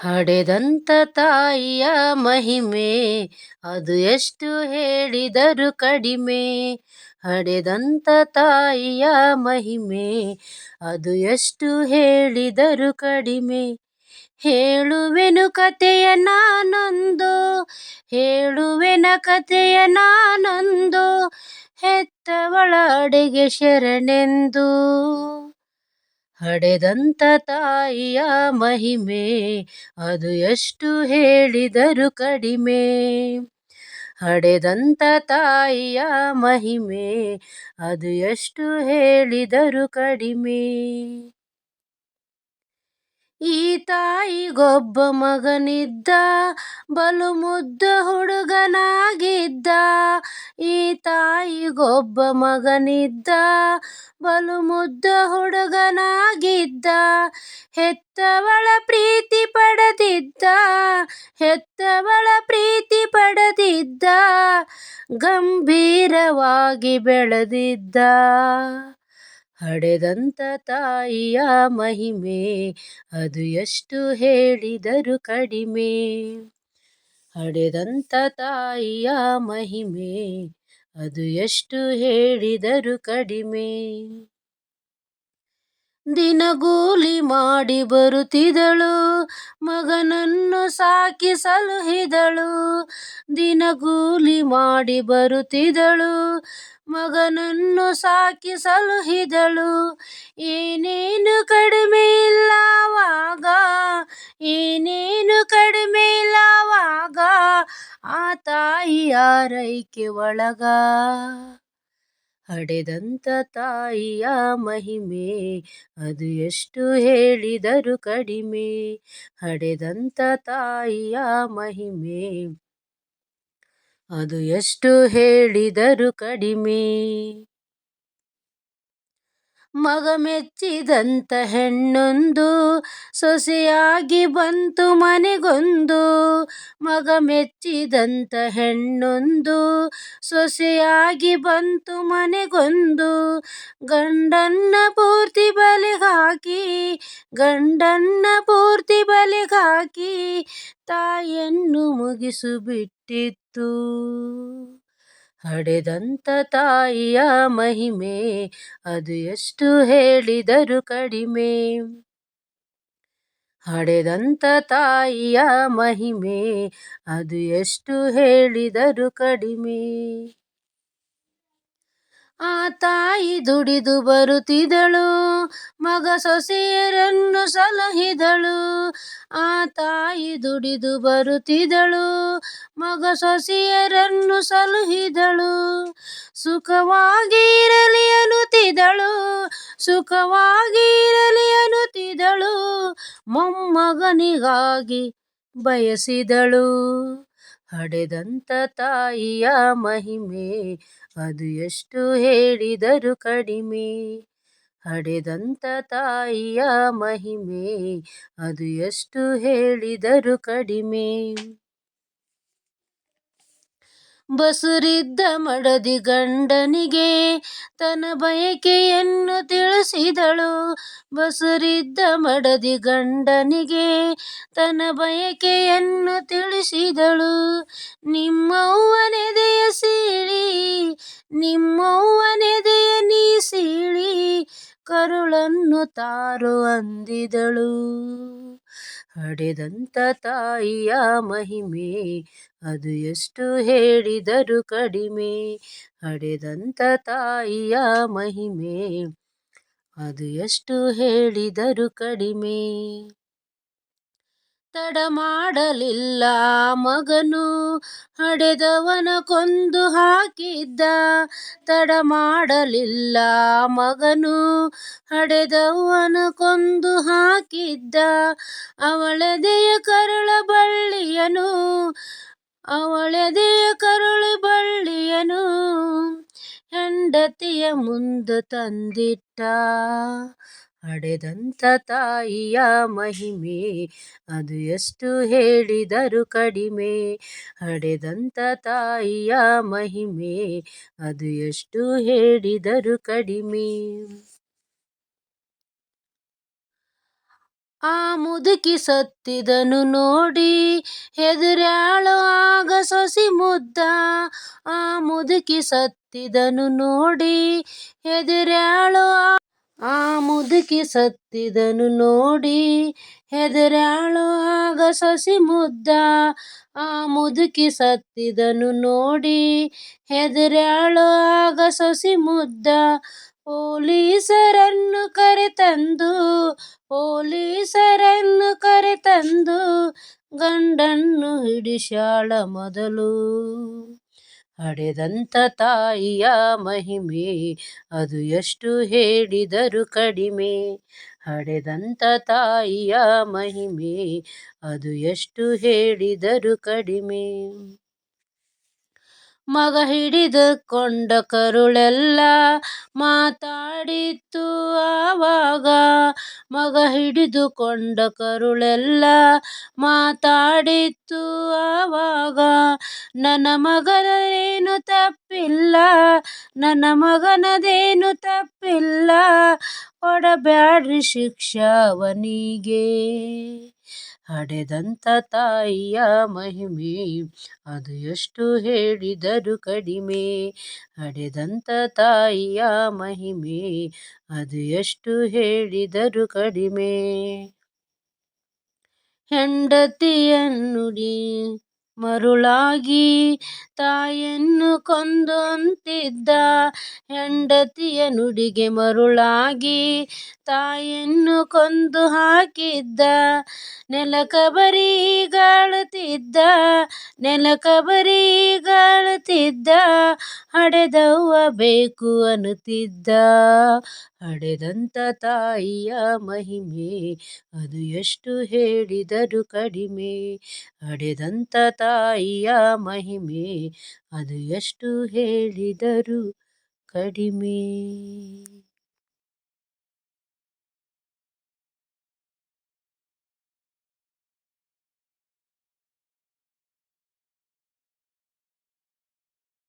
ಹಡೆದಂತ ತಾಯಿಯ ಮಹಿಮೆ, ಅದು ಎಷ್ಟು ಹೇಳಿದರು ಕಡಿಮೆ. ಹಡೆದಂತ ತಾಯಿಯ ಮಹಿಮೆ, ಅದು ಎಷ್ಟು ಹೇಳಿದರು ಕಡಿಮೆ. ಹೇಳುವೆನು ಕಥೆಯ ನಾನೊಂದು, ಹೇಳುವೆನ ಕಥೆಯ ನಾನೊಂದು, ಹೆತ್ತವಳ ಅಡೆಗೆ ಶರಣೆಂದು. ಹಡೆದಂತ ತಾಯಿಯ ಮಹಿಮೆ ಅದು ಎಷ್ಟು ಹೇಳಿದರು ಕಡಿಮೆ. ಹಡೆದಂತ ತಾಯಿಯ ಮಹಿಮೆ ಅದು ಎಷ್ಟು ಹೇಳಿದರು ಕಡಿಮೆ. ಈ ತಾಯಿಗೊಬ್ಬ ಮಗನಿದ್ದ ಬಲು ಮುದ್ದ ಹುಡುಗನಾಗಿದ್ದ. ಈ ತಾಯಿಗೊಬ್ಬ ಮಗನಿದ್ದ ಬಲು ಮುದ್ದ ಹುಡುಗನಾಗಿದ್ದ. ಹೆತ್ತವಳ ಪ್ರೀತಿ ಪಡೆದಿದ್ದ, ಹೆತ್ತವಳ ಪ್ರೀತಿ ಪಡೆದಿದ್ದ. ಗಂಭೀರವಾಗಿ ಬೆಳೆದಿದ್ದ. ಹಡೆದಂತ ತಾಯಿಯ ಮಹಿಮೆ ಅದು ಎಷ್ಟು ಹೇಳಿದರು ಕಡಿಮೆ. ಹಡೆದಂತ ತಾಯಿಯ ಮಹಿಮೆ ಅದು ಎಷ್ಟು ಹೇಳಿದರು ಕಡಿಮೆ. ದಿನಗೂಲಿ ಮಾಡಿ ಬರುತ್ತಿದ್ದಳು ಮಗನನ್ನು ಸಾಕಿ ಸಲುಹಿದಳು ದಿನಗೂಲಿ ಮಾಡಿ ಬರುತ್ತಿದ್ದಳು ಮಗನನ್ನು ಸಾಕಿ ಸಲುಹಿದಳು ಏನೇನು ಕಡಿಮೆ ಇಲ್ಲವಾಗ, ಏನೇನು ಕಡಿಮೆ ಇಲ್ಲವಾಗ, ಆ ತಾಯಿಯಾರೈಕೆ ಒಳಗ ಹಡೆದಂತ ತಾಯಿಯ ಮಹಿಮೆ ಅದು ಎಷ್ಟು ಹೇಳಿದರು ಕಡಿಮೆ. ಹಡೆದಂತ ತಾಯಿಯ ಮಹಿಮೆ ಅದು ಎಷ್ಟು ಹೇಳಿದರು ಕಡಿಮೆ. ಮಗ ಮೆಚ್ಚಿದಂತ ಹೆಣ್ಣೊಂದು ಸೊಸೆಯಾಗಿ ಬಂತು ಮನೆಗೊಂದು. ಮಗ ಮೆಚ್ಚಿದಂತ ಹೆಣ್ಣೊಂದು ಸೊಸೆಯಾಗಿ ಬಂತು ಮನೆಗೊಂದು. ಗಂಡನ್ನ ಪೂರ್ತಿ ಬಲೆಗಾಕಿ, ಗಂಡನ್ನ ಪೂರ್ತಿ ಬಲೆಗಾಕಿ ತಾಯಿಯನ್ನು ಮುಗಿಸು ಬಿಟ್ಟಿತ್ತು ಹಡೆದಂತ ತಾಯಿಯ ಮಹಿಮೆ ಅದು ಎಷ್ಟು ಹೇಳಿದರು ಕಡಿಮೆ. ಹಡೆದಂತ ತಾಯಿಯ ಮಹಿಮೆ ಅದು ಎಷ್ಟು ಹೇಳಿದರು ಕಡಿಮೆ. ಆ ತಾಯಿ ದುಡಿದು ಬರುತ್ತಿದ್ದಳು ಮಗ ಸೊಸೆಯರನ್ನು ಸಲಹಿದಳು. ಆ ತಾಯಿ ದುಡಿದು ಬರುತ್ತಿದ್ದಳು ಮಗ ಸೊಸೆಯರನ್ನು ಸಲಹಿದಳು. ಸುಖವಾಗಿ ಇರಲಿ ಸುಖವಾಗಿರಲಿ ಸುಖವಾಗಿ ಮೊಮ್ಮಗನಿಗಾಗಿ ಬಯಸಿದಳು. ಹಡೆದಂತ ತಾಯಿಯ ಮಹಿಮೆ, ಅದು ಎಷ್ಟು ಹೇಳಿದರು ಕಡಿಮೆ. ಹಡೆದಂತ ತಾಯಿಯ ಮಹಿಮೆ, ಅದು ಎಷ್ಟು ಹೇಳಿದರು ಕಡಿಮೆ. ಬಸುರಿದ್ದ ಮಡದಿ ಗಂಡನಿಗೆ ತನ್ನ ಬಯಕೆಯನ್ನು ತಿಳಿಸಿದಳು. ಬಸುರಿದ್ದ ಮಡದಿ ಗಂಡನಿಗೆ ತನ್ನ ಬಯಕೆಯನ್ನು ತಿಳಿಸಿದಳು. ನಿಮ್ಮವ್ವನೆದೆಯ ಸೀಳಿ ನಿಮ್ಮವ್ವನೆದೆಯ ನೀ ಸೀಳಿ ಕರುಳನ್ನು ತಾರು ಅಂದಿದಳು. ಹಡೆದಂತ ತಾಯಿಯ ಮಹಿಮೆ, ಅದು ಎಷ್ಟು ಹೇಳಿದರು ಕಡಿಮೆ. ಹಡೆದಂತ ತಾಯಿಯ ಮಹಿಮೆ ಅದು ಎಷ್ಟು ಹೇಳಿದರು ಕಡಿಮೆ. ತಡ ಮಾಡಲಿಲ್ಲ ಮಗನು, ಹಡೆದವನ ಕೊಂದು ಹಾಕಿದ್ದ. ತಡ ಮಾಡಲಿಲ್ಲ ಮಗನು, ಹಡೆದವನ ಕೊಂದು ಹಾಕಿದ್ದ. ಅವಳದೆಯ ಕರುಳ ಬಳ್ಳಿಯನು ಅವಳದೆಯ ಕರುಳು ಬಳ್ಳಿಯನು ಹೆಂಡತಿಯ ಮುಂದ ತಂದಿಟ್ಟ ಅಡೆದಂಥ ತಾಯಿಯ ಮಹಿಮೆ. ಅದು ಎಷ್ಟು ಹೇಳಿದರು ಕಡಿಮೆ. ಅಡೆದಂಥ ತಾಯಿಯ ಮಹಿಮೆ. ಅದು ಎಷ್ಟು ಹೇಳಿದರು ಕಡಿಮೆ. ಆ ಮುದುಕಿ ಸತ್ತಿದನು ನೋಡಿ ಹೆದರ್ಯಾಳು ಆಗ ಸೊಸಿ ಮುದ್ದ. ಮುದುಕಿ ಸತ್ತಿದನು ನೋಡಿ, ಹೆದರ್ಯಾಳು ಆ ಮುದುಕಿ ಸತ್ತಿದನು ನೋಡಿ, ಹೆದರ್ಯಾಳು ಆಗ ಸಸಿ ಮುದ್ದ. ಆ ಮುದುಕಿ ಸತ್ತಿದನು ನೋಡಿ, ಹೆದರ್ಯಾಳು ಆಗ ಸಸಿ ಮುದ್ದ. ಪೊಲೀಸರನ್ನು ಕರೆತಂದು ಪೊಲೀಸರನ್ನು ಕರೆತಂದು ಗಂಡನ್ನು ಹಿಡಿಶಾಳ ಮೊದಲು. ಹಡೆದಂತ ತಾಯಿಯ ಮಹಿಮೆ ಅದು ಎಷ್ಟು ಹೇಳಿದರು ಕಡಿಮೆ. ಹಡೆದಂತ ತಾಯಿಯ ಮಹಿಮೆ ಅದು ಎಷ್ಟು ಹೇಳಿದರು ಕಡಿಮೆ. ಮಗ ಹಿಡಿದುಕೊಂಡ ಕರುಳೆಲ್ಲ ಮಾತಾಡಿತ್ತು ಆವಾಗ. ಮಗ ಹಿಡಿದುಕೊಂಡ ಕರುಳೆಲ್ಲ ಮಾತಾಡಿತ್ತು ಆವಾಗ. ನನ್ನ ಮಗನೇನು ತಪ್ಪಿಲ್ಲ, ನನ್ನ ಮಗನದೇನು ತಪ್ಪಿಲ್ಲ ಕೊಡಬ್ಯಾಡ್ರಿ ಶಿಕ್ಷಾವನಿಗೆ. ಹಡೆದಂತ ತಾಯಿಯ ಮಹಿಮೆ, ಅದು ಎಷ್ಟು ಹೇಳಿದರು ಕಡಿಮೆ. ಹಡೆದಂತ ತಾಯಿಯ ಮಹಿಮೆ, ಅದು ಎಷ್ಟು ಹೇಳಿದರು ಕಡಿಮೆ. ಹೆಂಡತಿಯನ್ನುಡಿ ಮರುಳಾಗಿ ತಾಯನ್ನು ಕೊಂದಂತಿದ್ದ ಹೆಂಡತಿಯ ನುಡಿಗೆ ಮರುಳಾಗಿ ತಾಯನ್ನು ಕೊಂದು ಹಾಕಿದ್ದ. ನೆಲಕಬರಿಗಾಳುತ್ತಿದ್ದ ನೆಲಕಬರಿಗಾಳುತ್ತಿದ್ದ ಹಡೆದವ್ವ ಬೇಕು ಅನ್ನುತ್ತಿದ್ದ. ಹಡೆದಂತ ತಾಯಿಯ ಮಹಿಮೆ ಅದು ಎಷ್ಟು ಹೇಳಿದರು ಕಡಿಮೆ. ಹಡೆದಂತ ತಾಯಿಯ ಮಹಿಮೆ ಅದು ಎಷ್ಟು ಹೇಳಿದರೂ ಕಡಿಮೆ.